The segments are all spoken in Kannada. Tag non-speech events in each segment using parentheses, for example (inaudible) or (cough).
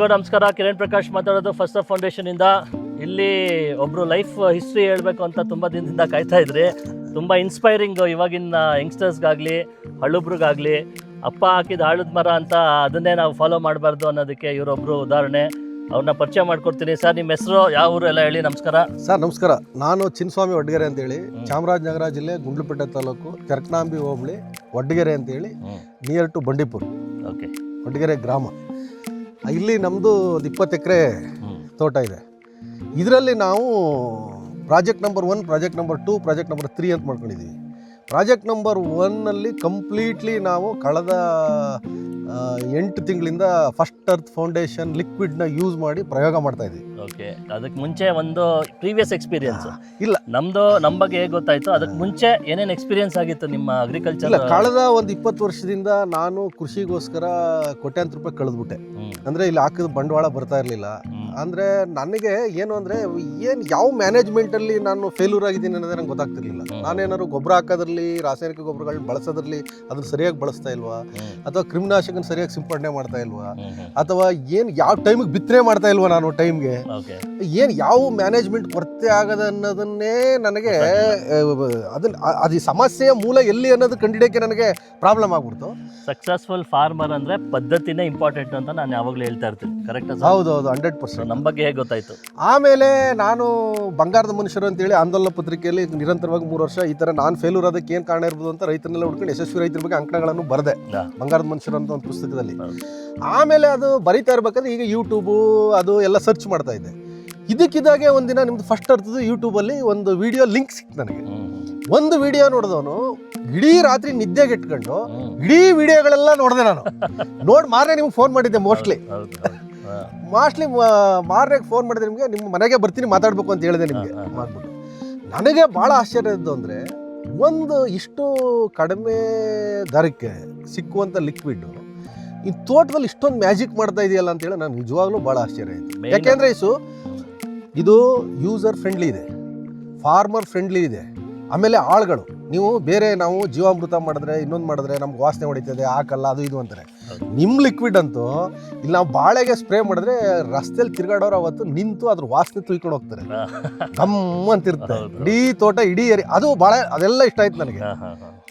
ಎಲ್ರಿಗೂ ನಮಸ್ಕಾರ. ಕಿರಣ್ ಪ್ರಕಾಶ್ ಮಾತಾಡೋದು ಫಸ್ಟ್ ಆಫ್ ಫೌಂಡೇಶನಿಂದ ಇಲ್ಲಿ ಒಬ್ಬರು ಲೈಫ್ ಹಿಸ್ಟ್ರಿ ಹೇಳಬೇಕು ಅಂತ ತುಂಬ ದಿನದಿಂದ ಕಾಯ್ತಾ ಇದ್ರಿ. ತುಂಬ ಇನ್ಸ್ಪೈರಿಂಗ್ ಇವಾಗಿನ ಯಂಗ್ಸ್ಟರ್ಸ್ಗಾಗಲಿ ಹಳ್ಳುಬ್ರಿಗಾಗಲಿ ಅಪ್ಪ ಹಾಕಿದ ಆಳದ ಮರ ಅಂತ ಅದನ್ನೇ ನಾವು ಫಾಲೋ ಮಾಡಬಾರ್ದು ಅನ್ನೋದಕ್ಕೆ ಇವರೊಬ್ಬರು ಉದಾಹರಣೆ. ಅವ್ರನ್ನ ಪರಿಚಯ ಮಾಡ್ಕೊಡ್ತೀನಿ. ಸರ್ ನಿಮ್ಮ ಹೆಸರು ಯಾವ ಊರು ಎಲ್ಲ ಹೇಳಿ ನಮಸ್ಕಾರ. ಸರ್ ನಮಸ್ಕಾರ. ನಾನು ಚಿನ್ಸ್ವಾಮಿ ಒಡ್ಗೆರೆ ಅಂತ ಅಂತೇಳಿ ಚಾಮರಾಜನಗರ ಜಿಲ್ಲೆ ಗುಂಡ್ಲುಪೇಟೆ ತಾಲೂಕು ತೆರಕನಾಂಬಿ ಹೋಬಳಿ ವಡ್ಗೆರೆ ಅಂತೇಳಿ near to Bandipur. Okay Odgere ಗ್ರಾಮ. ಇಲ್ಲಿ ನಮ್ಮದು ಒಂದು ಇಪ್ಪತ್ತು ಎಕರೆ ತೋಟ ಇದೆ. ಇದರಲ್ಲಿ ನಾವು project number one project number two project number three ಅಂತ ಮಾಡ್ಕೊಂಡಿದ್ದೀವಿ ಪ್ರಾಜೆಕ್ಟ್ ನಂಬರ್ ಒನ್ನಲ್ಲಿ ಕಂಪ್ಲೀಟ್ಲಿ ನಾವು ಕಳೆದ ಎಂಟು ತಿಂಗಳಿಂದ ಫಸ್ಟ್ ಅರ್ತ್ ಫೌಂಡೇಶನ್ ಲಿಕ್ವಿಡ್ನ ಯೂಸ್ ಮಾಡಿ ಪ್ರಯೋಗ ಮಾಡ್ತಾ ಇದ್ದೀವಿ. ಓಕೆ ಅದಕ್ಕೆ ಮುಂಚೆ ಒಂದು ಪ್ರೀವಿಯಸ್ ಎಕ್ಸ್ಪೀರಿಯನ್ಸ್. ಇಲ್ಲ. ನಮ್ದು ನಮ್ಮ ಬಗ್ಗೆ ಹೇಗೆ ಗೊತ್ತಾಯ್ತು? ಅದಕ್ಕೆ ಮುಂಚೆ ಏನೇನು ಎಕ್ಸ್ಪೀರಿಯನ್ಸ್ ಆಗಿತ್ತು ನಿಮ್ಮ ಅಗ್ರಿಕಲ್ಚರ್ ಇಲ್ಲ ಕಳೆದ ಒಂದು ಇಪ್ಪತ್ತು ವರ್ಷದಿಂದ ನಾನು ಕೃಷಿಗೋಸ್ಕರ ಕೋಟ್ಯಾಂತರ ರೂಪಾಯಿ ಕಳೆದ್ಬಿಟ್ಟೆ. ಅಂದ್ರೆ ಇಲ್ಲಿ ಹಾಕಿದ ಬಂಡವಾಳ ಬರ್ತಾ ಇರಲಿಲ್ಲ. ಅಂದ್ರೆ ನನಗೆ ಏನು ಅಂದ್ರೆ ಏನು ಯಾವ ಮ್ಯಾನೇಜ್ಮೆಂಟ್ ಅಲ್ಲಿ ನಾನು ಫೇಲ್ಯೂರ್ ಆಗಿದ್ದೀನಿ ಅನ್ನೋದೇ ನಂಗೆ ಗೊತ್ತಾಗ್ತಿರ್ಲಿಲ್ಲ. ನಾನೇನಾದ್ರು ಗೊಬ್ಬರ ಹಾಕೋದ್ರಲ್ಲಿ ರಾಸಾಯನಿಕ ಗೊಬ್ಬರಗಳನ್ನ ಬಳಸೋದ್ರಲ್ಲಿ ಅದನ್ನ ಸರಿಯಾಗಿ ಬಳಸ್ತಾ ಇಲ್ವಾ? ಅಥವಾ ಕ್ರಿಮಿನಾಶಕನ ಸರಿಯಾಗಿ ಸಿಂಪಡಣೆ ಮಾಡ್ತಾ ಇಲ್ವಾ? ಅಥವಾ ಏನು ಯಾವ ಟೈಮಿಗೆ ಬಿತ್ತನೆ ಮಾಡ್ತಾ ಇಲ್ವಾ ನಾನು ಟೈಮ್ಗೆ ಏನು ಯಾವ ಮ್ಯಾನೇಜ್ಮೆಂಟ್ ಕೊರತೆ ಆಗದ ಅನ್ನೋದನ್ನೇ ನನಗೆ ಅದನ್ನ ಅದು ಈ ಸಮಸ್ಯೆಯ ಮೂಲ ಎಲ್ಲಿ ಅನ್ನೋದು ಕಂಡಿಡಿಯೋಕ್ಕೆ ನನಗೆ ಪ್ರಾಬ್ಲಮ್ ಆಗ್ಬಿಡ್ತು. ಸಕ್ಸಸ್ಫುಲ್ ಫಾರ್ಮರ್ ಅಂದ್ರೆ ಪದ್ಧತಿನೇ ಇಂಪಾರ್ಟೆಂಟ್ ಅಂತ ನಾನು ಯಾವಾಗಲೂ ಹೇಳ್ತಾ ಇರ್ತೀನಿ. ಕರೆಕ್ಟ್ ಹೌದು ಹೌದು ಹಂಡ್ರೆಡ್ ಪರ್ಸೆಂಟ್ ನಮ್ಮ ಬಗ್ಗೆ ಹೇಗೆ ಗೊತ್ತಾಯ್ತು? ಆಮೇಲೆ ನಾನು ಬಂಗಾರದ ಮನುಷ್ಯರು ಅಂತೇಳಿ ಆಂದೋಲನ ಪತ್ರಿಕೆಯಲ್ಲಿ ನಿರಂತರವಾಗಿ ಮೂರು ವರ್ಷ ಈ ಥರ ನಾನು ಫೇಲ್ಯೂರ್ ಅದಕ್ಕೆ ಏನು ಕಾರಣ ಇರ್ಬೋದು ಅಂತ ರೈತರನ್ನೆಲ್ಲ ಹುಡ್ಕೊಂಡು ಯಶಸ್ವಿ ರೈತರ ಬಗ್ಗೆ ಅಂಕಣಗಳನ್ನು ಬರೆದೆ. ಬಂಗಾರದ ಮನುಷ್ಯರು ಅಂತ ಒಂದು ಪುಸ್ತಕದಲ್ಲಿ. ಆಮೇಲೆ ಅದು ಬರಿತಾ ಇರ್ಬೇಕಂದ್ರೆ ಈಗ ಯೂಟ್ಯೂಬು ಅದು ಎಲ್ಲ ಸರ್ಚ್ ಮಾಡ್ತಾ ಇದ್ದೆ. ಇದಕ್ಕಿದ್ದಾಗೆ ಒಂದಿನ ನಿಮ್ದು ಫಸ್ಟ್ ಅರ್ಥದ್ದು ಯೂಟ್ಯೂಬಲ್ಲಿ ಒಂದು ವಿಡಿಯೋ ಲಿಂಕ್ ಸಿಕ್ತು ನನಗೆ. ಒಂದು ವಿಡಿಯೋ ನೋಡಿದವನು ಇಡೀ ರಾತ್ರಿ ನಿದ್ದೆಗೆ ಇಟ್ಕೊಂಡು ಇಡೀ ವಿಡಿಯೋಗಳೆಲ್ಲ ನೋಡಿದೆ ನಾನು. (laughs) ನೋಡಿ ಮಾರನೇ ನಿಮ್ಗೆ ಫೋನ್ ಮಾಡಿದ್ದೆ ಮೋಸ್ಟ್ಲಿ. ಮಾಸ್ಟ್ಲಿ ಮಾರನೆಗೆ ಫೋನ್ ಮಾಡಿದೆ ನಿಮಗೆ ನಿಮ್ಮ ಮನೆಗೆ ಬರ್ತೀನಿ ಮಾತಾಡಬೇಕು ಅಂತ ಹೇಳಿದೆ ನಿಮಗೆ. ಮಾಡ್ಬಿಟ್ಟು. ನನಗೆ ಭಾಳ ಆಶ್ಚರ್ಯ ಇದ್ದು ಅಂದರೆ ಒಂದು ಇಷ್ಟು ಕಡಿಮೆ ದರಕ್ಕೆ ಸಿಕ್ಕುವಂಥ ಲಿಕ್ವಿಡ್ ಈ ತೋಟದಲ್ಲಿ ಇಷ್ಟೊಂದು ಮ್ಯಾಜಿಕ್ ಮಾಡ್ತಾ ಇದೆಯಲ್ಲ ಅಂತೇಳಿ ನಾನು ನಿಜವಾಗ್ಲೂ ಭಾಳ ಆಶ್ಚರ್ಯ ಆಯಿತು. ಯಾಕೆಂದರೆ ಇಸು ಇದು ಯೂಸರ್ ಫ್ರೆಂಡ್ಲಿ ಇದೆ ಫಾರ್ಮರ್ ಫ್ರೆಂಡ್ಲಿ ಇದೆ ಆಮೇಲೆ ಆಳುಗಳು. ನೀವು ಬೇರೆ ನಾವು ಜೀವಾಮೃತ ಮಾಡಿದ್ರೆ ಇನ್ನೊಂದು ಮಾಡಿದ್ರೆ ನಮ್ಗೆ ವಾಸನೆ ಹೊಡಿತದೆ ಹಾಕಲ್ಲ ಅದು ಇದು ಅಂತಾರೆ. ನಿಮ್ಮ ಲಿಕ್ವಿಡ್ ಅಂತೂ ಇಲ್ಲಿ ನಾವು ಬಾಳೆಗೆ ಸ್ಪ್ರೇ ಮಾಡಿದ್ರೆ ರಸ್ತೆಯಲ್ಲಿ ತಿರುಗಾಡೋರು ಅವತ್ತು ನಿಂತು ಅದ್ರ ವಾಸನೆ ತುಯ್ಕೊಂಡು ಹೋಗ್ತಾರೆ. ಕಮ್ಮ ಅಂತ ಅಂತಿರುತ್ತೆ. ಇಡೀ ತೋಟ ಇಡೀ ಏರಿ ಅದು ಬಾಳೆ ಅದೆಲ್ಲ ಇಷ್ಟ ಆಯ್ತು ನನಗೆ.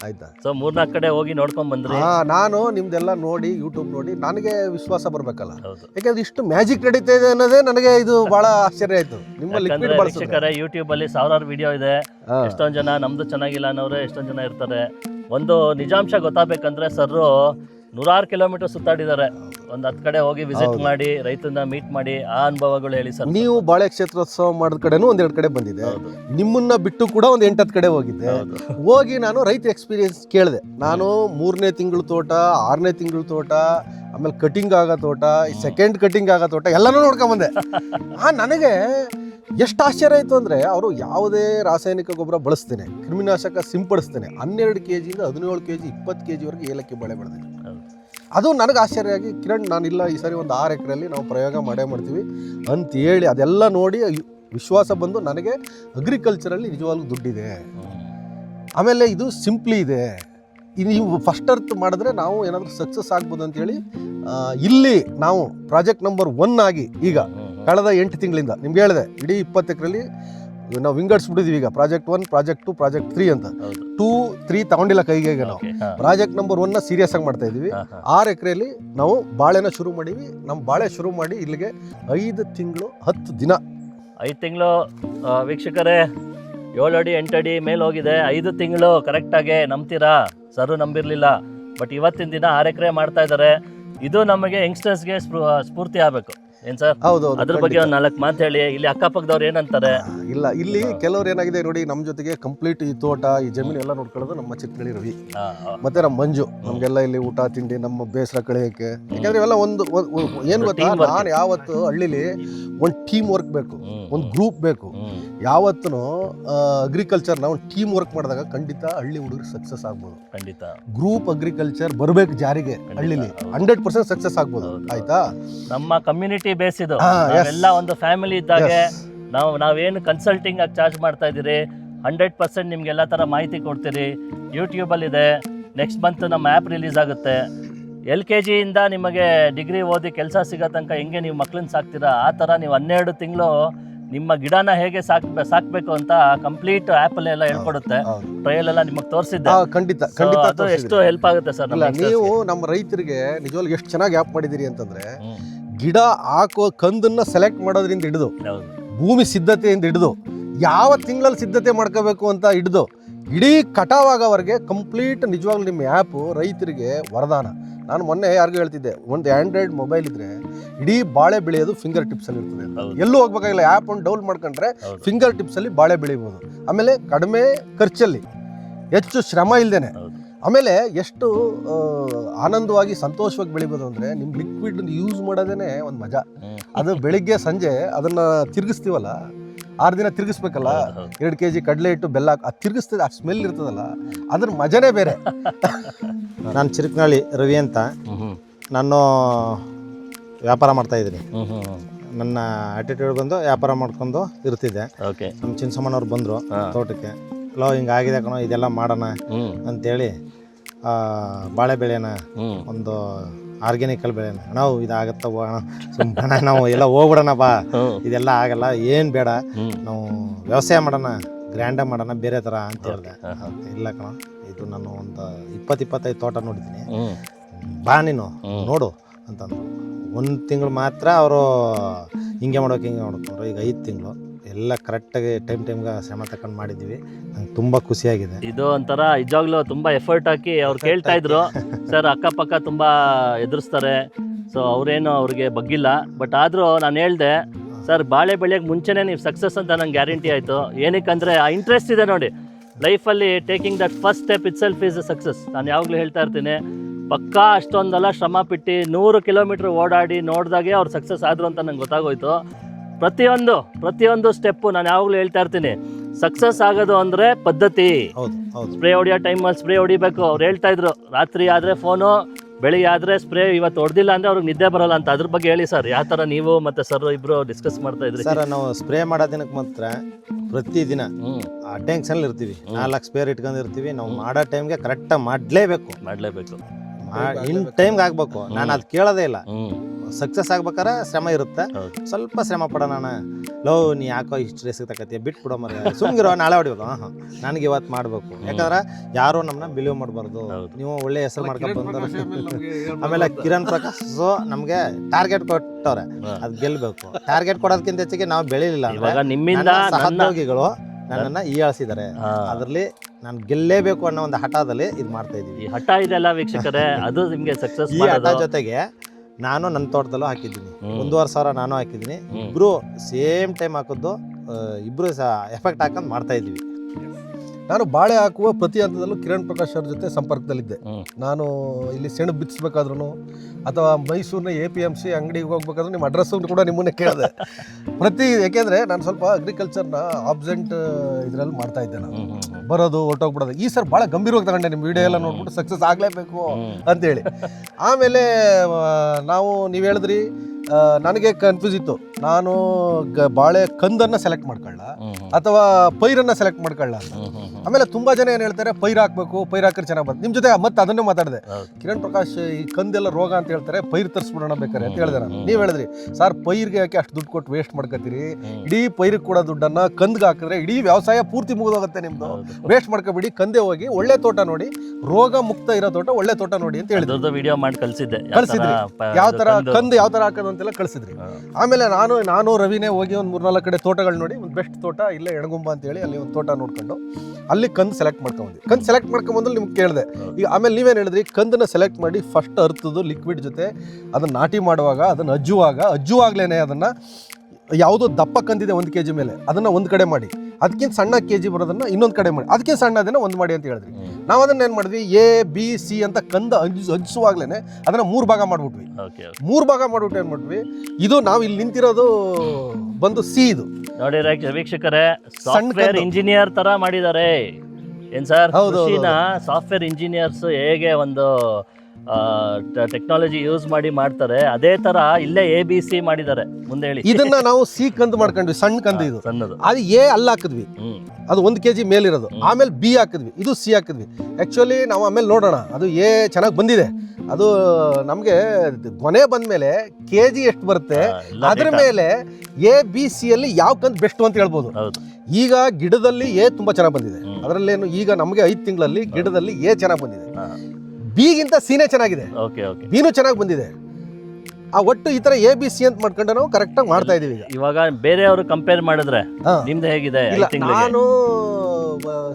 ಆಯ್ತಾ? ಸೊ ಮೂರ್ನಾಲ್ಕು ಕಡೆ ಹೋಗಿ ನೋಡ್ಕೊಂಡ್ ಬಂದ್ರೆ? ಹಾ ನಾನು ನಿಮ್ದೆಲ್ಲ ನೋಡಿ ಯೂಟ್ಯೂಬ್ ನೋಡಿ ನನಗೆ ವಿಶ್ವಾಸ ಬರಬೇಕಲ್ಲ. ಯಾಕಂದ್ರೆ ಇಷ್ಟು ಮ್ಯಾಜಿಕ್ ನಡೀತಾ ಇದೆ ಅನ್ನೋದೇ ನನಗೆ ಇದು ಬಹಳ ಆಶ್ಚರ್ಯ ಆಯ್ತು. ನಿಮ್ಮ ಲಿಕ್ವಿಡ್ ಬಳಸಿದ್ರೆ ಯೂಟ್ಯೂಬ್ ಅಲ್ಲಿ ಸಾವಿರಾರು ವಿಡಿಯೋ ಇದೆ. ಎಷ್ಟೊಂದ್ ಜನ ನಮ್ದು ಚೆನ್ನಾಗಿಲ್ಲ ಅನ್ನೋರು ಎಷ್ಟೊಂದು ಜನ ಇರ್ತಾರೆ. ಒಂದು ನಿಜಾಂಶ ಗೊತ್ತಾಗಬೇಕಂದ್ರೆ ಸರ್ರು ನೂರಾರು ಕಿಲೋಮೀಟರ್ ಸುತ್ತಾಡಿದ್ದಾರೆ. ಒಂದು ಹತ್ತು ಕಡೆ ಹೋಗಿ ವಿಸಿಟ್ ಮಾಡಿ ರೈತನ ಮೀಟ್ ಮಾಡಿ ಆ ಅನುಭವಗಳು ಹೇಳಿ ಸರ್. ನೀವು ಬಾಳೆ ಕ್ಷೇತ್ರೋತ್ಸವ ಮಾಡಿದ ಕಡೆನೂ ಒಂದೆರಡು ಕಡೆ ಬಂದಿದೆ. ನಿಮ್ಮನ್ನ ಬಿಟ್ಟು ಕೂಡ ಒಂದು ಎಂಟತ್ತು ಕಡೆ ಹೋಗಿದ್ದೆ. ಹೋಗಿ ನಾನು ರೈತ ಎಕ್ಸ್ಪೀರಿಯನ್ಸ್ ಕೇಳಿದೆ. ನಾನು ಮೂರನೇ ತಿಂಗಳು ತೋಟ ಆರನೇ ತಿಂಗಳು ತೋಟ ಆಮೇಲೆ ಕಟಿಂಗ್ ಆಗೋ ತೋಟ ಸೆಕೆಂಡ್ ಕಟಿಂಗ್ ಆಗೋ ತೋಟ ಎಲ್ಲನೂ ನೋಡ್ಕೊಂಬಂದೆ ಆ ನನಗೆ ಎಷ್ಟು ಆಶ್ಚರ್ಯ ಆಯಿತು ಅಂದರೆ ಅವರು ಯಾವುದೇ ರಾಸಾಯನಿಕ ಗೊಬ್ಬರ ಬಳಸ್ತೇನೆ ಕ್ರಿಮಿನಾಶಕ ಸಿಂಪಡಿಸ್ತೇನೆ ಹನ್ನೆರಡು ಕೆ ಜಿಯಿಂದ ಹದಿನೇಳು ಕೆ ಜಿ ಇಪ್ಪತ್ತು ಕೆ ಜಿವರೆಗೆ ಏಲಕ್ಕಿ ಬೆಳೆ ಬೆಳೆದಿದೆ. ಅದು ನನಗೆ ಆಶ್ಚರ್ಯ ಆಗಿ ಕಿರಣ್ ನಾನಿಲ್ಲ ಈ ಸಾರಿ ಒಂದು ಆರು ಎಕರೆಯಲ್ಲಿ ನಾವು ಪ್ರಯೋಗ ಮಾಡೇ ಮಾಡ್ತೀವಿ ಅಂತ ಹೇಳಿ ಅದೆಲ್ಲ ನೋಡಿ ವಿಶ್ವಾಸ ಬಂದು ನನಗೆ ಅಗ್ರಿಕಲ್ಚರಲ್ಲಿ ನಿಜವಾಗ್ಲೂ ದುಡ್ಡಿದೆ. ಆಮೇಲೆ ಇದು ಸಿಂಪ್ಲಿ ಇದೆ. ಇದು ನೀವು ಫಸ್ಟ್ ಅರ್ತ್ ಮಾಡಿದ್ರೆ ನಾವು ಏನಾದರೂ ಸಕ್ಸಸ್ ಆಗ್ಬೋದು ಅಂತೇಳಿ ಇಲ್ಲಿ ನಾವು ಪ್ರಾಜೆಕ್ಟ್ ನಂಬರ್ ಒನ್ ಆಗಿ ಈಗ. ಕಳೆದ ಎಂಟು ತಿಂಗಳಿಂದ ನಿಮ್ಗೆ ಹೇಳಿದೆ ಇಡೀ ಇಪ್ಪತ್ತು ಎಕರೆಯಲ್ಲಿ ನಾವು ವಿಂಗಡಿಸ್ಬಿಟ್ಟಿದೀವಿ ಈಗ project one project two project three ಅಂತ. ಟೂ ತ್ರೀ ತಗೊಂಡಿಲ್ಲ ಕೈಗೆ ಈಗ ನಾವು. ಪ್ರಾಜೆಕ್ಟ್ ನಂಬರ್ ಒನ್ನ ಸೀರಿಯಸ್ ಆಗಿ ಮಾಡ್ತಾ ಇದೀವಿ. ಆರು ಎಕರೆಯಲ್ಲಿ ನಾವು ಬಾಳೆನ ಶುರು ಮಾಡೀವಿ. ನಮ್ಮ ಬಾಳೆ ಶುರು ಮಾಡಿ ಇಲ್ಲಿಗೆ ಐದು ತಿಂಗಳು ಹತ್ತು ದಿನ. ಐದು ತಿಂಗಳು ವೀಕ್ಷಕರೇ ಏಳು ಅಡಿ ಎಂಟು ಅಡಿ ಮೇಲೆ ಹೋಗಿದೆ. ಐದು ತಿಂಗಳು ಕರೆಕ್ಟಾಗಿ ನಂಬ್ತೀರಾ? ಸರ್ ನಂಬಿರಲಿಲ್ಲ. ಬಟ್ ಇವತ್ತಿನ ದಿನ ಆರು ಎಕರೆ ಮಾಡ್ತಾ ಇದ್ದಾರೆ. ಇದು ನಮಗೆ ಯಂಗ್ಸ್ಟರ್ಸ್ಗೆ ಸ್ಫೂರ್ತಿ ಆಗಬೇಕು. ಏನ್ ಸರ್? ಹೌದೌದು ಅದ್ರ ಬಗ್ಗೆ ಒಂದು ನಾಲ್ಕು ಮಾತು ಹೇಳಿ. ಇಲ್ಲಿ ಅಕ್ಕಪಕ್ಕದವ್ರು ಏನಂತಾರೆ? ಇಲ್ಲ ಇಲ್ಲಿ ಕೆಲವ್ರು ಏನಾಗಿದೆ ನೋಡಿ ನಮ್ಮ ಜೊತೆಗೆ ಕಂಪ್ಲೀಟ್ ಈ ತೋಟ ಈ ಜಮೀನು ಎಲ್ಲ ನೋಡ್ಕೊಳ್ಳೋದು ನಮ್ಮ ಚಿಕ್ಕಳಿ ರವಿ. ಮತ್ತೆ ನಮ್ಮ ಮಂಜು ನಮ್ಗೆಲ್ಲ ಇಲ್ಲಿ ಊಟ ತಿಂಡಿ ನಮ್ಮ ಬೇಸರ ಕಳೆಯಕ್ಕೆ. ಯಾಕಂದ್ರೆ ಇವೆಲ್ಲ ಒಂದು ಏನು ಒಂದ್- ಏನ್ ಗೊತ್ತಾ. ನಾನು ಯಾವತ್ತು ಹಳ್ಳಿಲಿ ಒಂದು ಟೀಮ್ ವರ್ಕ್ ಬೇಕು ಒಂದು ಗ್ರೂಪ್ ಬೇಕು. ಯಾವತ್ತೂ ಅಗ್ರಿಕಲ್ಚರ್ ಒಂದು ಟೀಮ್ ವರ್ಕ್ ಮಾಡಿದಾಗ ಖಂಡಿತ ಹಳ್ಳಿ ಹುಡುಗರು ಸಕ್ಸಸ್ ಆಗ್ಬೋದು. ಖಂಡಿತ. ಗ್ರೂಪ್ ಅಗ್ರಿಕಲ್ಚರ್ ಬರಬೇಕು ಜಾರಿಗೆ ಹಳ್ಳಿಲಿ. ಹಂಡ್ರೆಡ್ ಪರ್ಸೆಂಟ್ ಸಕ್ಸಸ್ ಆಗ್ಬೋದು. ಆಯ್ತಾ? ನಮ್ಮ ಕಮ್ಯುನಿಟಿ ಬೇಸ್ ಇದು. ಎಲ್ಲ ಒಂದು ಫ್ಯಾಮಿಲಿ ಇದ್ದಾಗೆ. ನಾವು ನಾವೇನು ಕನ್ಸಲ್ಟಿಂಗ್ ಆಗಿ ಚಾರ್ಜ್ ಮಾಡ್ತಾ ಇದ್ದೀರಿ? ಹಂಡ್ರೆಡ್ ಪರ್ಸೆಂಟ್ ನಿಮ್ಗೆ ಎಲ್ಲ ಥರ ಮಾಹಿತಿ ಕೊಡ್ತೀರಿ. ಯೂಟ್ಯೂಬಲ್ಲಿದೆ ನೆಕ್ಸ್ಟ್ ಮಂತ್ ನಮ್ಮ ಆ್ಯಪ್ ರಿಲೀಸ್ ಆಗುತ್ತೆ. ಎಲ್ ಕೆ ಜಿಯಿಂದ ನಿಮಗೆ ಡಿಗ್ರಿ ಓದಿ ಕೆಲಸ ಸಿಗೋ ತನಕ ಹೆಂಗೆ ನೀವು ಮಕ್ಳನ್ನ ಸಾಕ್ತೀರಾ? ಆ ಥರ ನೀವು ಹನ್ನೆರಡು ತಿಂಗಳು ನಿಮ್ಮ ಗಿಡನ ಹೇಗೆ ಸಾಕ್ ಸಾಕ್ಬೇಕು ಅಂತ ಕಂಪ್ಲೀಟ್ ಆಪಲ್ ಎಲ್ಲ ಹೇಳ್ಕೊಡುತ್ತೆ. ಟ್ರಯಲ್ ಎಲ್ಲ ನಿಮಗೆ ತೋರಿಸಿದ್ದೆ. ಖಂಡಿತ ಖಂಡಿತ ಅದು ಎಷ್ಟು ಹೆಲ್ಪ್ ಆಗುತ್ತೆ ಸರ್ ಇಲ್ಲ ನೀವು ನಮ್ಮ ರೈತರಿಗೆ ನಿಜವಾಗ್ಲೂ ಎಷ್ಟು ಚೆನ್ನಾಗಿ ಆ್ಯಪ್ ಮಾಡಿದಿರಿ ಅಂತಂದ್ರೆ ಗಿಡ ಹಾಕೋ ಕಂದನ್ನ ಸೆಲೆಕ್ಟ್ ಮಾಡೋದ್ರಿಂದ ಹಿಡಿದು ಭೂಮಿ ಸಿದ್ಧತೆಯಿಂದ ಹಿಡಿದು ಯಾವ ತಿಂಗಳಲ್ಲಿ ಸಿದ್ಧತೆ ಮಾಡ್ಕೋಬೇಕು ಅಂತ ಹಿಡಿದು ಇಡೀ ಕಟಾವಾಗವರೆಗೆ ಕಂಪ್ಲೀಟ್ ನಿಜವಾಗ್ಲೂ ನಿಮ್ಮ ಆ್ಯಪು ರೈತರಿಗೆ ವರದಾನ. ನಾನು ಮೊನ್ನೆ ಯಾರಿಗೂ ಹೇಳ್ತಿದ್ದೆ ಒಂದು ಆ್ಯಂಡ್ರಾಯ್ಡ್ ಮೊಬೈಲ್ ಇದ್ರೆ ಇಡೀ ಬಾಳೆ ಬೆಳೆಯೋದು ಫಿಂಗರ್ ಟಿಪ್ಸಲ್ಲಿ ಇರ್ತದೆ ಅಂತ. ಎಲ್ಲೂ ಹೋಗ್ಬೇಕಾಗಿಲ್ಲ ಆ್ಯಪ್ ಒಂದು ಡೌನ್ ಮಾಡ್ಕೊಂಡ್ರೆ ಫಿಂಗರ್ ಫಿಂಗರ್ ಟಿಪ್ಸಲ್ಲಿ ಬಾಳೆ ಬೆಳಿಬೋದು ಆಮೇಲೆ ಕಡಿಮೆ ಖರ್ಚಲ್ಲಿ ಹೆಚ್ಚು ಶ್ರಮ ಇಲ್ಲದೇನೆ ಆಮೇಲೆ ಎಷ್ಟು ಆನಂದವಾಗಿ ಸಂತೋಷವಾಗಿ ಬೆಳಿಬೋದು ಅಂದರೆ ನಿಮ್ಮ ಲಿಕ್ವಿಡ್ ಯೂಸ್ ಮಾಡೋದೇ ಒಂದು ಮಜಾ. ಅದು ಬೆಳಿಗ್ಗೆ ಸಂಜೆ ಅದನ್ನು ತಿರುಗಿಸ್ತೀವಲ್ಲ ಆರು ದಿನ ತಿರುಗಿಸ್ಬೇಕಲ್ಲ. ಎರಡು ಕೆ ಜಿ ಕಡಲೆ ಇಟ್ಟು ಬೆಲ್ಲ ಹಾಕಿ ಅದು ತಿರುಗಿಸ್ತದೆ ಆ ಸ್ಮೆಲ್ ಇರ್ತದಲ್ಲ? ಅದ್ರ ಮಜಾನೇ ಬೇರೆ. (laughs) ನಾನು ಚಿರಕ್ನಹಳ್ಳಿ ರವಿ ಅಂತ. ನಾನು ವ್ಯಾಪಾರ ಹ್ಮ್ ಹ್ಮ್. ನನ್ನ ಆಟಿಟ್ಯೂಡ್ ಬಂದು ವ್ಯಾಪಾರ ಮಾಡ್ಕೊಂಡು ಇರ್ತಿದ್ದೆ. ಓಕೆ. ನಮ್ಮ ಚಿನ್ಸಮ್ಮನವ್ರು ಬಂದರು. ತೋಟಕ್ಕೆ. ಲೋ ಹಿಂಗಾಗಿದೆ ಕಣೋ ಇದೆಲ್ಲ ಮಾಡೋಣ. ಅಂತೇಳಿ ಆ, ಬಾಳೆ ಬೆಳೆನ ಒಂದು ಆರ್ಗ್ಯಾನಿಕಲ್ ಬೆಳೆ ನಾವು ಇದಾಗತ್ತ ಸುಮ್ಮನೆ ನಾವು ಎಲ್ಲ ಹೋಗ್ಬಿಡೋಣ ಬಾ. ಇದೆಲ್ಲ ಆಗಲ್ಲ ಏನು ಬೇಡ. ನಾವು ವ್ಯವಸಾಯ ಮಾಡೋಣ ಗ್ರ್ಯಾಂಡ ಮಾಡೋಣ ಬೇರೆ ಥರ ಅಂತ ಹೇಳಿದೆ. ಇಲ್ಲ ಕಣ ಇದು ನಾನು ಒಂದು ಇಪ್ಪತ್ತು ಇಪ್ಪತ್ತೈದು ತೋಟ ನೋಡಿದ್ದೀನಿ. ಬಾ ನೀನು ನೋಡು ಅಂತಂದ್ರು. ಒಂದು ತಿಂಗಳು ಮಾತ್ರ ಅವರು ಹಿಂಗೆ ಮಾಡೋಕೆ ಹಿಂಗೆ ಮಾಡ್ಕೊಂಡ್ರು ಈಗ ಐದು ತಿಂಗಳು. ಎಲ್ಲ ಕರೆಕ್ಟಾಗಿ ಟೈಮ್ ಟೈಮ್ಗೆ ಶ್ರಮ ತಗೊಂಡು ಮಾಡಿದ್ದೀವಿ ನಂಗೆ ತುಂಬ ಖುಷಿಯಾಗಿದೆ. ಇದು ಒಂಥರ ನಿಜವಾಗ್ಲೂ ತುಂಬಾ ಎಫರ್ಟ್ ಹಾಕಿ ಅವ್ರು ಕೇಳ್ತಾ ಇದ್ರು. (laughs) ಸರ್ ಅಕ್ಕಪಕ್ಕ ತುಂಬಾ ಎದುರಿಸ್ತಾರೆ. ಸೊ ಅವ್ರೇನು ಅವ್ರಿಗೆ ಬಗ್ಗಿಲ್ಲ. ಬಟ್ ಆದ್ರೂ ನಾನು ಹೇಳ್ದೆ ಸರ್ ಬಾಳೆ ಬೆಳೆಯಕ್ಕೆ ಮುಂಚೆನೇ ನೀವು ಸಕ್ಸಸ್ ಅಂತ ನಂಗೆ ಗ್ಯಾರಂಟಿ ಆಯಿತು. ಏನಕ್ಕಂದ್ರೆ ಆ ಇಂಟ್ರೆಸ್ಟ್ ಇದೆ ನೋಡಿ. ಲೈಫಲ್ಲಿ taking that first step itself is a success ನಾನು ಯಾವಾಗಲೂ ಹೇಳ್ತಾ ಇರ್ತೀನಿ. ಪಕ್ಕಾ ಅಷ್ಟೊಂದಲ್ಲ ಶ್ರಮ ಪಿಟ್ಟು ನೂರು ಕಿಲೋಮೀಟ್ರ್ ಓಡಾಡಿ ನೋಡಿದಾಗೆ ಅವ್ರು ಸಕ್ಸಸ್ ಆದರು ಅಂತ ನಂಗೆ ಗೊತ್ತಾಗೋಯ್ತು. ಪ್ರತಿಯೊಂದು ಪ್ರತಿಯೊಂದು ಸ್ಟೆಪ್ಪು ನಾನು ಯಾವಾಗಲೂ ಹೇಳ್ತಾ ಇರ್ತೀನಿ. ಸಕ್ಸಸ್ ಆಗೋದು ಅಂದರೆ ಪದ್ಧತಿ. ಸ್ಪ್ರೇ ಹೊಡಿಯೋ ಟೈಮಲ್ಲಿ ಸ್ಪ್ರೇ ಹೊಡಿಬೇಕು. ಅವ್ರು ಹೇಳ್ತಾ ಇದ್ರು ರಾತ್ರಿ ಆದರೆ ಫೋನು ಬೆಳಿಗ್ಗೆ ಆದರೆ ಸ್ಪ್ರೇ ಇವತ್ತು ಹೊಡೆದಿಲ್ಲ ಅಂದರೆ ಅವ್ರಿಗೆ ನಿದ್ದೆ ಬರಲ್ಲ ಅಂತ. ಅದ್ರ ಬಗ್ಗೆ ಹೇಳಿ ಸರ್ ಯಾವ ಥರ ನೀವು ಮತ್ತು ಸರ್ ಇಬ್ರು ಡಿಸ್ಕಸ್ ಮಾಡ್ತಾ ಇದ್ರಿ? ಸರ್ ನಾವು ಸ್ಪ್ರೇ ಮಾಡೋ ದಿನಕ್ಕೆ ಮಾತ್ರ ಪ್ರತಿದಿನ ದಿನ ಆ ಟೆನ್ಷನ್ ಇರ್ತೀವಿ. ನಾಲ್ಕು ಸ್ಪೇರ್ ಇಟ್ಕೊಂಡಿರ್ತೀವಿ. ನಾವು ಮಾಡೋ ಟೈಮ್ಗೆ ಕರೆಕ್ಟಾಗಿ ಮಾಡಲೇಬೇಕು. ಮಾಡಲೇಬೇಕು. ಇನ್ ಟೈಮ್ಗೆ ಆಗ್ಬೇಕು. ನಾನು ಅದು ಕೇಳೋದೇ ಇಲ್ಲ. ಸಕ್ಸಸ್ ಆಗ್ಬೇಕಾರೆ ಶ್ರಮ ಇರುತ್ತೆ. ಸ್ವಲ್ಪ ಶ್ರಮ ನಾನು. ಲೋ ನೀ ಯಾಕೋ ಇಷ್ಟು ರೇಸಿಗೆ ಬಿಟ್ಟು ಬಿಡೋ ಮರ ಸುಮ್ಗಿರೋ ನಾಳೆ ಹೊಡಿಬೇಕು. ಹಾಂ ನನಗೆ ಇವತ್ತು ಮಾಡಬೇಕು. ಯಾಕಂದ್ರೆ ಯಾರು ನಮ್ಮನ್ನ ಬಿಲೀವ್ ಮಾಡಬಾರ್ದು. ನೀವು ಒಳ್ಳೆ ಹೆಸರು ಮಾಡ್ಕೊಂಡು ಬಂದ್ರೆ ಆಮೇಲೆ ಕಿರಣ್ ಪ್ರಕಾಶ್ ನಮಗೆ ಟಾರ್ಗೆಟ್ ಕೊಟ್ಟವ್ರೆ. ಅದು ಗೆಲ್ಲಬೇಕು ಟಾರ್ಗೆಟ್ ಕೊಡೋದಕ್ಕಿಂತ ಹೆಚ್ಚಿಗೆ ನಾವು ಬೆಳಿಲಿಲ್ಲ ನಿಮ್ಮಿಂದ ಸಹೋದ್ಯೋಗಿಗಳು ನನ್ನನ್ನ ಈ ಹಾ. ಅದರಲ್ಲಿ ನಾನು ಗೆಲ್ಲೇಬೇಕು ಅನ್ನೋ ಒಂದು ಹಠದಲ್ಲಿ ಇದು ಮಾಡ್ತಾ ಇದೀವಿ. ಈ ಹಠ ಇದೆಲ್ಲ ವೀಕ್ಷಕರೇ. ಅದು ನಿಮಗೆ ಸಕ್ಸಸ್ ಈ ಹಠ ಜೊತೆಗೆ ನಾನು ನನ್ನ ತೋಟದಲ್ಲೂ ಹಾಕಿದ್ದೀನಿ. ಒಂದೂವರೆ ಸಾವಿರ ನಾನು ಹಾಕಿದ್ದೀನಿ. ಇಬ್ರು ಸೇಮ್ ಟೈಮ್ ಹಾಕಿದ್ದು ಇಬ್ರು ಸಹ ಎಫೆಕ್ಟ್ ಹಾಕೊಂಡು ಮಾಡ್ತಾ ಇದೀವಿ ನಾನು ಬಾಳೆ ಹಾಕುವ ಪ್ರತಿ ಹಂತದಲ್ಲೂ ಕಿರಣ್ ಪ್ರಕಾಶ್ ಅವ್ರ ಜೊತೆ ಸಂಪರ್ಕದಲ್ಲಿದ್ದೆ. ನಾನು ಇಲ್ಲಿ ಸೆಣಬು ಬಿತ್ತಿಸ್ಬೇಕಾದ್ರೂ ಅಥವಾ ಮೈಸೂರಿನ ಎ ಪಿ ಎಂ ಸಿ ಅಂಗಡಿಗೆ ಹೋಗ್ಬೇಕಾದ್ರೂ ನಿಮ್ಮ ಅಡ್ರೆಸ್ ಕೂಡ ನಿಮ್ಮನ್ನೇ ಕೇಳಿದೆ. ಪ್ರತಿ ಯಾಕೆಂದರೆ ನಾನು ಸ್ವಲ್ಪ ಅಗ್ರಿಕಲ್ಚರ್ನ ಆಬ್ಸೆಂಟ್ ಇದರಲ್ಲಿ ಮಾಡ್ತಾ ಇದ್ದೆ ನಾನು. ಬರೋದು ಹೊರಟೋಗ್ಬಿಡೋದು. ಈ ಸರ್ ಭಾಳ ಗಂಭೀರವಾಗಿ ತಗೊಂಡೆ ನಿಮ್ಮ ವಿಡಿಯೋ ಎಲ್ಲ ನೋಡ್ಬಿಟ್ಟು ಸಕ್ಸಸ್ ಆಗಲೇಬೇಕು. ಅಂತೇಳಿ. ಆಮೇಲೆ ನಾವು ನೀವು ಹೇಳಿದ್ರಿ ನನಗೆ ಕನ್ಫ್ಯೂಸ್ ಇತ್ತು ನಾನು ಗ ಬಾಳೆ ಕಂದನ್ನ ಸೆಲೆಕ್ಟ್ ಮಾಡ್ಕೊಳ್ಳ. ಅಥವಾ ಪೈರನ್ನ ಸೆಲೆಕ್ಟ್ ಮಾಡ್ಕೊಳ್ಳ ಅಂತ. ಆಮೇಲೆ ತುಂಬಾ ಜನ ಏನ್ ಹೇಳ್ತಾರೆ ಪೈರ್ ಹಾಕ್ಬೇಕು ಪೈರ್ ಹಾಕಿದ್ರೆ ಚೆನ್ನಾಗಿ ಬರ್ತದೆ ನಿಮ್ ಜೊತೆ ಮತ್ತೆ ಅದನ್ನೇ ಮಾತಾಡಿದೆ ಹೌದು. ಕಿರಣ್ ಪ್ರಕಾಶ್ ಈ ಕಂದೆಲ್ಲ ರೋಗ ಅಂತ ಹೇಳ್ತಾರೆ ಪೈರ್ ತರಿಸ್ಬಿಡೋಣ ಬೇಕಾರೆ ಅಂತ ಹೇಳಿದೆ ನಾನು ನೀವು ಹೇಳಿದ್ರಿ ಸರ್ ಪೈರ್ಗೆ ಯಾಕೆ ಅಷ್ಟು ದುಡ್ಡು ಕೊಟ್ಟು ವೇಸ್ಟ್ ಮಾಡ್ಕೊತೀರಿ. ಇಡೀ ಪೈರಿಗೆ ಕೂಡ ದುಡ್ಡನ್ನ ಕಂದ್ಗೆ ಹಾಕಿದ್ರೆ ಇಡೀ ವ್ಯವಸಾಯ ಪೂರ್ತಿ ಮುಗಿದೋಗುತ್ತೆ ನಿಮ್ದು. ವೇಸ್ಟ್ ಮಾಡ್ಕೊಬಿಡಿ ಕಂದೆ ಹೋಗಿ ಒಳ್ಳೆ ತೋಟ ನೋಡಿ ರೋಗ ಮುಕ್ತ ಇರೋ ತೋಟ ಒಳ್ಳೆ ತೋಟ ನೋಡಿ ಅಂತ ಹೇಳಿದ್ರು ವಿಡಿಯೋ ಮಾಡಿ ಕಳ್ಸಿದ್ದೆ ಕಳ್ಸಿದ್ರಿ. ಯಾವ ತರ ಕಂದ್ ಯಾವ ತರ ಹಾಕೋದು ಅಂತೆಲ್ಲ ಕಳಿಸಿದ್ರಿ. ಆಮೇಲೆ ನಾನು ನಾನು ರವಿನೇ ಹೋಗಿ ಒಂದು ಮೂರ್ನಾಲ್ಕು ಕಡೆ ತೋಟಗಳು ನೋಡಿ, ಒಂದು ಬೆಸ್ಟ್ ತೋಟ ಇಲ್ಲೇ ಎಣಗುಂಬ ಅಂತೇಳಿ ಅಲ್ಲಿ ಒಂದು ತೋಟ ನೋಡ್ಕೊಂಡು ಅಲ್ಲಿ ಕಂದು ಸೆಲೆಕ್ಟ್ ಮಾಡ್ಕೊಂಡ್ವಿ ಕಂದು ಸೆಲೆಕ್ಟ್ ಮಾಡ್ಕೊಂಬಂದ್ರೆ ನಿಮ್ಗೆ ಕೇಳಿದೆ. ಈಗ ಆಮೇಲೆ ನೀವೇನು ಹೇಳಿದ್ರಿ, ಕಂದನ್ನ ಸೆಲೆಕ್ಟ್ ಮಾಡಿ ಫಸ್ಟ್ ಅರ್ತದ್ದು ಲಿಕ್ವಿಡ್ ಜೊತೆ ಅದನ್ನ ನಾಟಿ ಮಾಡುವಾಗ, ಅದನ್ನ ಅಜ್ಜುವಾಗ, ಅಜ್ಜುವಾಗ್ಲೇನೆ ಅದನ್ನ ಯಾವುದೋ ದಪ್ಪ ಕಂದಿದೆ ಒಂದು ಕೆ ಜಿ ಮೇಲೆ, ಅದನ್ನ ಒಂದು ಕಡೆ ಮಾಡಿ. ಅದಕ್ಕಿಂತ ಸಣ್ಣ ಕೆ ಜಿ ಬರೋದನ್ನ ಇನ್ನೊಂದು ಕಡೆ ಮಾಡಿ. ಅದಕ್ಕಿಂತ ಸಣ್ಣದನ್ನ ಒಂದು ಮಾಡಿ ಅಂತ ಹೇಳಿದ್ವಿ. ನಾವು ಅದನ್ನ ಏನು ಮಾಡಿದ್ವಿ? ಎ ಬಿ ಸಿ ಅಂತ ಕಂದ ಅಜ್ಜುವಾಗ್ಲೇನೆ ಅದನ್ನ ಮೂರು ಭಾಗ ಮಾಡ್ಬಿಟ್ವಿ. ಮೂರು ಭಾಗ ಮಾಡ್ಬಿಟ್ಟು ಏನ್ ಮಾಡಿದ್ವಿ ಇದು ನಾವು ಇಲ್ಲಿ ನಿಂತಿರೋದು ಬಂದು ಸಿ ಇದು. ನೋಡಿ ವೀಕ್ಷಕರೇ ಸಣ್ಣ ಸಾಫ್ಟ್ವೇರ್ ಇಂಜಿನಿಯರ್ ತರ ಮಾಡಿದ್ದಾರೆ. ಏನ್ ಸರ್? ಕೃಷಿನ ಸಾಫ್ಟ್ವೇರ್ ಇಂಜಿನಿಯರ್ಸ್ ಹೇಗೆ ಒಂದು ಟೆಕ್ನಾಲಜಿ ಯೂಸ್ ಮಾಡಿ ಮಾಡ್ತಾರೆ ಅದೇ ತರ ಇಲ್ಲೇ ಎ ಬಿ ಸಿ ಮಾಡಿದ್ದಾರೆ ಮುಂದೆ ಹೇಳಿ. ಇದನ್ನ (laughs) ನಾವು ಸಿ ಕಂದು ಮಾಡ್ಕೊಂಡ್ವಿ ಸಣ್ಣ ಕಂದು ಇದು. ಸಣ್ಣದು. ಅದು ಎ ಅಲ್ಲ ಹಾಕಿದ್ವಿ. ಅದು ಒಂದು ಕೆ ಜಿ ಮೇಲಿರೋದು ಆಮೇಲೆ ಬಿ ಹಾಕಿದ್ವಿ. ಇದು ಸಿ ಹಾಕಿದ್ವಿ. ಆ್ಯಕ್ಚುಲಿ ನಾವು ಆಮೇಲೆ ನೋಡೋಣ. ಅದು ಎ ಚೆನ್ನಾಗಿ ಬಂದಿದೆ. ಅದು ನಮಗೆ ಕೊನೆ ಬಂದ್ಮೇಲೆ ಕೆ ಜಿ ಎಷ್ಟು ಬರುತ್ತೆ? ಅದ್ರ ಮೇಲೆ ಎ ಬಿ ಸಿ ಅಲ್ಲಿ ಯಾವ ಕಂತು ಬೆಸ್ಟ್ ಅಂತ ಹೇಳ್ಬೋದು. ಈಗ ಗಿಡದಲ್ಲಿ ಎ ತುಂಬಾ ಚೆನ್ನಾಗಿ ಬಂದಿದೆ. ಅದರಲ್ಲೇನು ಈಗ ನಮಗೆ ಐದು ತಿಂಗಳಲ್ಲಿ ಗಿಡದಲ್ಲಿ ಎ ಚೆನ್ನಾಗಿ ಬಂದಿದೆ. ಬಿಗಿಂತ ಸಿನೇ ಚೆನ್ನಾಗಿದೆ. ಬೀನು ಚೆನ್ನಾಗಿ ಬಂದಿದೆ. ಆ ಒಟ್ಟು ಈ ತರ ಎ ಬಿ ಸಿ ಅಂತ ಮಾಡ್ಕೊಂಡು ನಾವು ಕರೆಕ್ಟಾಗಿ ಮಾಡ್ತಾ ಇದೀವಿ ಈಗ. ಇವಾಗ ಬೇರೆಯವರು ಕಂಪೇರ್ ಮಾಡಿದ್ರೆ. ನಿಮ್ದು ಹೇಗಿದೆ ಇಲ್ಲ ನಾನು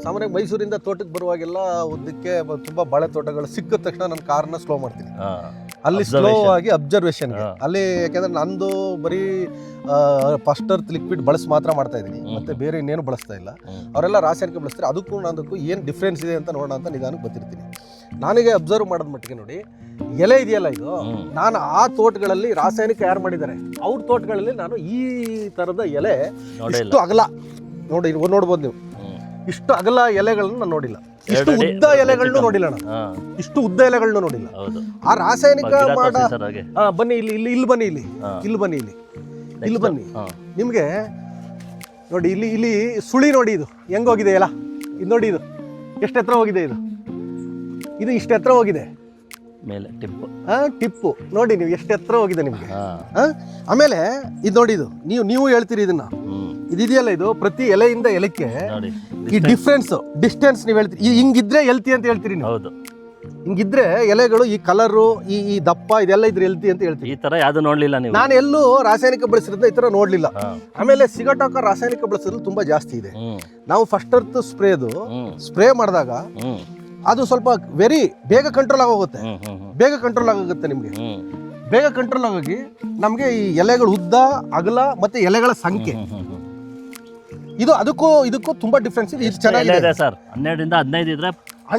ಸಾಮಾನ್ಯ ಮೈಸೂರಿಂದ ತೋಟಕ್ಕೆ ಬರುವಾಗೆಲ್ಲ ಉದ್ದಕ್ಕೆ ಬ- ತುಂಬಾ ಬಾಳೆ ತೋಟಗಳು ಸಿಕ್ಕ ತಕ್ಷಣ ನನ್ನ ಕಾರನ್ನ ಸ್ಲೋ ಮಾಡ್ತೀನಿ. ಅಲ್ಲಿ ಸ್ಲೋ ಆಗಿ ಅಬ್ಸರ್ವೇಷನ್. ಅಲ್ಲಿ ಯಾಕಂದ್ರೆ ನಂದು ಬರೀ ಫಸ್ಟ್ ಅರ್ತ್ ಲಿಕ್ವಿಡ್ ಬಳಸಿ ಮಾತ್ರ ಮಾಡ್ತಾ ಇದ್ದೀನಿ. ಮತ್ತೆ ಬೇರೆ ಇನ್ನೇನು ಬಳಸ್ತಾ ಇಲ್ಲ. ಅವರೆಲ್ಲ ರಾಸಾಯನಿಕ ಬಳಸ್ತಾರೆ. ಅದಕ್ಕೂ ನಂದಕ್ಕೂ ಏನು ಡಿಫ್ರೆನ್ಸ್ ಇದೆ ಅಂತ ನೋಡೋಣ ಅಂತ ನಿಧಾನಕ್ಕೆ ಬರ್ತಿರ್ತೀನಿ. ನನಗೆ ಅಬ್ಸರ್ವ್ ಮಾಡೋದ್ ಮಟ್ಟಿಗೆ ನೋಡಿ ಎಲೆ ಇದೆಯಲ್ಲ ಇದು? ನಾನು ಆ ತೋಟಗಳಲ್ಲಿ ರಾಸಾಯನಿಕ ಯಾರು ಮಾಡಿದ್ದಾರೆ? ಅವ್ರ ತೋಟಗಳಲ್ಲಿ ನಾನು ಈ ತರದ ಎಲೆ ಇಷ್ಟು ಅಗಲ. ನೋಡಿ ನೋಡ್ಬೋದು ನೀವು. ಇಷ್ಟು ಅಗಲ ಎಲೆಗಳನ್ನ ನಾನು ನೋಡಿಲ್ಲ. ಇಷ್ಟು ಎರಡು ಅಡಿ ಉದ್ದ ಎಲೆಗಳನ್ನೂ ನೋಡಿಲ್ಲ ನಾನು. ಹಾ, ಇಷ್ಟು ಉದ್ದ ಎಲೆಗಳನ್ನೂ ನೋಡಿಲ್ಲ. ಹೌದು. ಆ ರಾಸಾಯನಿಕ ಗಿಡ ಮಾಡ ತೋರ್ಸಿ ಸರ್ ಹಾಗೆ. ಆ, ಬನ್ನಿ ಇಲ್ಲಿ ಇಲ್ಲಿ ಇಲ್ಲಿ ಬನ್ನಿ ಇಲ್ಲಿ. ಹಾ. ಇಲ್ಲಿ ಬನ್ನಿ ಇಲ್ಲಿ. ಇಲ್ಲಿ ಬನ್ನಿ. ಹಾ. ನಿಮಗೆ ನೋಡಿ ಇಲ್ಲಿ ಇಲ್ಲಿ ಸುಳಿ ನೋಡಿ ಇದು. ಹೆಂಗೋಗಿದೆ ಎಲ್ಲ? ಇದು ನೋಡಿ ಇದು. ಎಷ್ಟು ಎತ್ತರ ಹೋಗಿದೆ ಇದು? ಇದು ಇಷ್ಟು ಎತ್ತರ ಹೋಗಿದೆ. ಮೇಲೆ ಟಿಪ್ ಆ ಟಿಪ್ಪು. ನೋಡಿ ನೀವು ಎಷ್ಟು ಎತ್ತರ ಹೋಗಿದೆ ನಿಮಗೆ. ಹಾ? ಆಮೇಲೆ ಇದು ನೋಡಿ ಇದು. ನೀವು ನೀವು ಹೇಳ್ತೀರಿ ಇದನ್ನ. ಹ್ಮ್ ಇದಿದೆಯಲ್ಲ ಇದು? ಪ್ರತಿ ಎಲೆಯಿಂದ ಎಲೆಕ್ಕೆ ನೋಡಿ ಈ ಡಿಫ್ರೆನ್ಸ್ ಡಿಸ್ಟೆನ್ಸ್ ನೀವು ಹೇಳ್ತೀರಿ. ಈ ಹಿಂಗಿದ್ರೆ ಎಲ್ತಿ ಅಂತ ಹೇಳ್ತೀರಿ ನೀವು? ಹೌದು. ಹಿಂಗಿದ್ರೆ ಎಲೆಗಳು ಈ ಕಲರು ಈ ಈ ದಪ್ಪ ಇದೆಲ್ಲ ಇದ್ರೆ ಎಲ್ತಿ ಅಂತ ಹೇಳ್ತೀವಿ ಈ ತರ ಯಾವ್ದು ನೋಡ್ಲಿಲ್ಲ ನೀವು? ನಾನು ಎಲ್ಲೂ ರಾಸಾಯನಿಕ ಬಳಸಿರೋದ್ನ ಈ ತರ ನೋಡ್ಲಿಲ್ಲ. ಆಮೇಲೆ ಸಿಗಟಾಕ ರಾಸಾಯನಿಕ ಬಳಸೋದು ತುಂಬಾ ಜಾಸ್ತಿ ಇದೆ. ನಾವು ಫಸ್ಟ್ ಅರ್ತ್ ಸ್ಪ್ರೇದು ಅದು ಸ್ಪ್ರೇ ಮಾಡಿದಾಗ ಅದು ಸ್ವಲ್ಪ ವೆರಿ ಬೇಗ ಕಂಟ್ರೋಲ್ ಆಗೋಗುತ್ತೆ. ಬೇಗ ಕಂಟ್ರೋಲ್ ಆಗೋಗುತ್ತೆ ನಿಮಗೆ. ಬೇಗ ಕಂಟ್ರೋಲ್ ಆಗೋಗಿ ನಮಗೆ ಈ ಎಲೆಗಳ ಉದ್ದ ಅಗಲ ಮತ್ತೆ ಎಲೆಗಳ ಸಂಖ್ಯೆ. ಇದು ಅದಕ್ಕೂ ಇದಕ್ಕೂ ತುಂಬಾ ಡಿಫ್ರೆನ್ಸ್ ಇದೆ. ಇದು ಚೆನ್ನಾಗಿದೆ. ಇದೆ ಸರ್? ಹನ್ನೆರಡರಿಂದ ಹದಿನೈದು ಇದ್ರೆ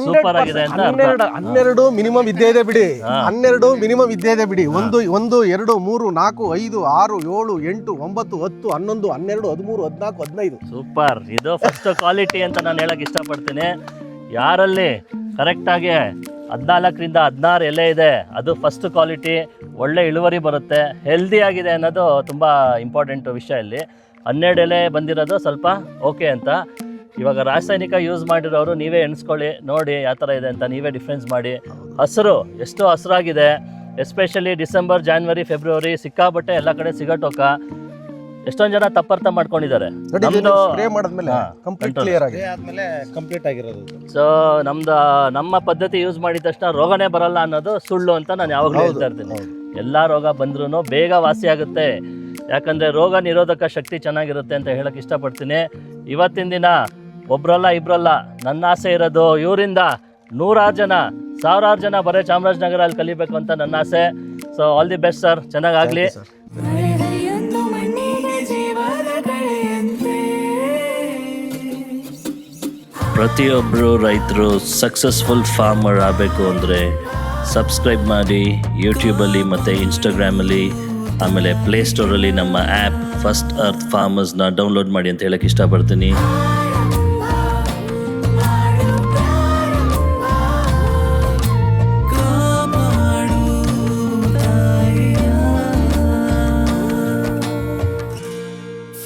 ಸೂಪರ್ ಆಗಿದೆ ಅಂತ. ಹನ್ನೆರಡು ಹನ್ನೆರಡು ಮಿನಿಮಮ್ ಇದ್ದೇ ಇದೆ ಬಿಡಿ. ಹನ್ನೆರಡು ಮಿನಿಮಮ್ ಇದ್ದೇ ಇದೆ ಬಿಡಿ. ಒಂದು ಒಂದು ಎರಡು ಮೂರು ನಾಲ್ಕು ಐದು ಆರು ಏಳು ಎಂಟು ಒಂಬತ್ತು ಹತ್ತು ಹನ್ನೊಂದು ಹನ್ನೆರಡು ಹದಿಮೂರು ಹದಿನಾಲ್ಕು ಹದಿನೈದು. ಸೂಪರ್ ಇದು ಫಸ್ಟ್ ಕ್ವಾಲಿಟಿ ಅಂತ ನಾನು ಹೇಳಕ್ ಇಷ್ಟಪಡ್ತೀನಿ. ಯಾರಲ್ಲಿ ಕರೆಕ್ಟಾಗಿ ಹದಿನಾಲ್ಕರಿಂದ ಹದಿನಾರು ಎಲೆ ಇದೆ. ಅದು ಫಸ್ಟ್ ಕ್ವಾಲಿಟಿ ಒಳ್ಳೆ ಇಳುವರಿ ಬರುತ್ತೆ. ಹೆಲ್ದಿ ಆಗಿದೆ ಅನ್ನೋದು ತುಂಬ ಇಂಪಾರ್ಟೆಂಟ್ ವಿಷಯ ಇಲ್ಲಿ. ಹನ್ನೆರಡು ಎಲೆ ಬಂದಿರೋದು ಸ್ವಲ್ಪ ಓಕೆ ಅಂತ. ಇವಾಗ ರಾಸಾಯನಿಕ ಯೂಸ್ ಮಾಡಿರೋರು ನೀವೇ ಎಣಿಸ್ಕೊಳ್ಳಿ, ನೋಡಿ ಯಾವ ಥರ ಇದೆ ಅಂತ ನೀವೇ ಡಿಫ್ರೆನ್ಸ್ ಮಾಡಿ. ಹಸಿರು ಎಷ್ಟು ಹಸಿರಾಗಿದೆ ಎಸ್ಪೆಷಲಿ ಡಿಸೆಂಬರ್ ಜಾನ್ವರಿ ಫೆಬ್ರವರಿ ಸಿಕ್ಕಾಬಟ್ಟೆ ಎಲ್ಲ ಕಡೆ ಸಿಗಟೋಕ ಎಷ್ಟೊಂದು ಜನ ತಪ್ಪರ್ಥ ಮಾಡ್ಕೊಂಡಿದ್ದಾರೆ. ಸ್ಪ್ರೇ ಮಾಡಿದ್ಮೇಲೆ ಕಂಪ್ಲೀಟ್ control. ಕ್ಲಿಯರ್ ಆಗಿದೆ. ಆದ್ಮೇಲೆ ಕಂಪ್ಲೀಟ್ ಆಗಿರೋದು ಇದು. ಸೊ ನಮ್ದು ನಮ್ಮ ಪದ್ಧತಿ ಯೂಸ್ ಮಾಡಿದ ತಕ್ಷಣ ರೋಗನೇ ಬರಲ್ಲ ಅನ್ನೋದು ಸುಳ್ಳು ಅಂತ ನಾನು ಯಾವಾಗಲೂ ಹೇಳ್ತಾ ಇರ್ತೀನಿ. ಎಲ್ಲಾ ರೋಗ ಬಂದ್ರೂ ಬೇಗ ವಾಸಿ ಆಗುತ್ತೆ. ಯಾಕಂದರೆ ರೋಗ ನಿರೋಧಕ ಶಕ್ತಿ ಚೆನ್ನಾಗಿರುತ್ತೆ ಅಂತ ಹೇಳಕ್ಕೆ ಇಷ್ಟಪಡ್ತೀನಿ. ಇವತ್ತಿನ ದಿನ ಒಬ್ರಲ್ಲ ಇಬ್ರಲ್ಲ ನನ್ನ ಆಸೆ ಇರೋದು ಇವರಿಂದ ನೂರಾರು ಜನ ಸಾವಿರಾರು ಜನ ಬರೀ ಚಾಮರಾಜನಗರ ಅಲ್ಲಿ ಕಲಿಬೇಕು ಅಂತ ನನ್ನ ಆಸೆ. So all the best sir ಚೆನ್ನಾಗಾಗಲಿ ಪ್ರತಿಯೊಬ್ಬರು ರೈತರು ಸಕ್ಸಸ್ಫುಲ್ ಫಾರ್ಮರ್ ಆಗಬೇಕು ಅಂದರೆ ಸಬ್ಸ್ಕ್ರೈಬ್ ಮಾಡಿ ಯೂಟ್ಯೂಬಲ್ಲಿ ಮತ್ತು ಇನ್ಸ್ಟಾಗ್ರಾಮಲ್ಲಿ ಆಮೇಲೆ ಪ್ಲೇಸ್ಟೋರಲ್ಲಿ ನಮ್ಮ ಆ್ಯಪ್ ಫಸ್ಟ್ ಅರ್ತ್ ಫಾರ್ಮರ್ಸ್ನ ಡೌನ್ಲೋಡ್ ಮಾಡಿ ಅಂತ ಹೇಳಕ್ಕೆ ಇಷ್ಟಪಡ್ತೀನಿ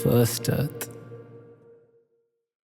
First Earth.